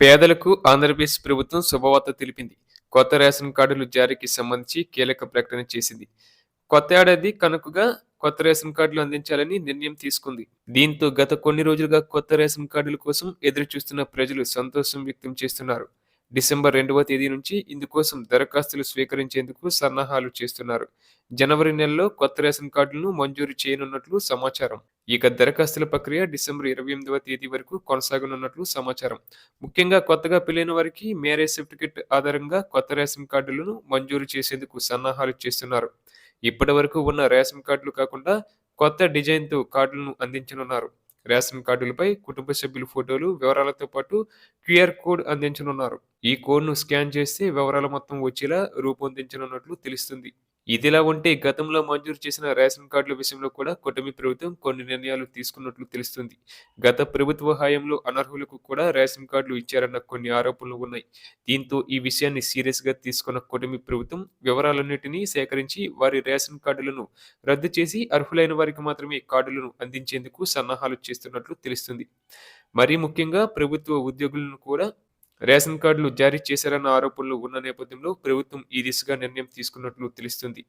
పేదలకు ఆంధ్రప్రదేశ్ ప్రభుత్వం శుభవార్త తెలిపింది. కొత్త రేషన్ కార్డులు జారీకి సంబంధించి కీలక ప్రకటన చేసింది. కొత్త ఏడాది కనుకగా కొత్త రేషన్ కార్డులు అందించాలని నిర్ణయం తీసుకుంది. దీంతో గత కొన్ని రోజులుగా కొత్త రేషన్ కార్డుల కోసం ఎదురు చూస్తున్న ప్రజలు సంతోషం వ్యక్తం చేస్తున్నారు. డిసెంబర్ రెండవ తేదీ నుంచి ఇందుకోసం దరఖాస్తులు స్వీకరించేందుకు సన్నాహాలు చేస్తున్నారు. జనవరి నెలలో కొత్త రేషన్ కార్డులను మంజూరు చేయనున్నట్లు సమాచారం. ఇక దరఖాస్తుల ప్రక్రియ డిసెంబర్ ఇరవై ఎనిమిదవ తేదీ వరకు కొనసాగనున్నట్లు సమాచారం. ముఖ్యంగా కొత్తగా పెళ్ళైన వారికి మ్యారేజ్ సర్టిఫికెట్ ఆధారంగా కొత్త రేషన్ కార్డులను మంజూరు చేసేందుకు సన్నాహాలు చేస్తున్నారు. ఇప్పటి వరకు ఉన్న రేషన్ కార్డులు కాకుండా కొత్త డిజైన్తో కార్డులను అందించనున్నారు. రేషన్ కార్డులపై కుటుంబ సభ్యుల ఫోటోలు వివరాలతో పాటు క్యూఆర్ కోడ్ అందించనున్నారు. ఈ కోడ్ను స్కాన్ చేస్తే వివరాలు మొత్తం వచ్చేలా రూపొందించనున్నట్లు తెలుస్తుంది. ఇదిలా ఉంటే గతంలో మంజూరు చేసిన రేషన్ కార్డుల విషయంలో కూడా కూటమి ప్రభుత్వం కొన్ని నిర్ణయాలు తీసుకున్నట్లు తెలుస్తుంది. గత ప్రభుత్వ హయాంలో అనర్హులకు కూడా రేషన్ కార్డులు ఇచ్చారన్న కొన్ని ఆరోపణలు ఉన్నాయి. దీంతో ఈ విషయాన్ని సీరియస్గా తీసుకున్న కూటమి ప్రభుత్వం వివరాలన్నింటినీ సేకరించి వారి రేషన్ కార్డులను రద్దు చేసి అర్హులైన వారికి మాత్రమే కార్డులను అందించేందుకు సన్నాహాలు చేస్తున్నట్లు తెలుస్తుంది. మరీ ముఖ్యంగా ప్రభుత్వ ఉద్యోగులను కూడా రేషన్ కార్డులు జారీ చేశారన్న ఆరోపణలు ఉన్న నేపథ్యంలో ప్రభుత్వం ఈ దిశగా నిర్ణయం తీసుకున్నట్లు తెలుస్తుంది.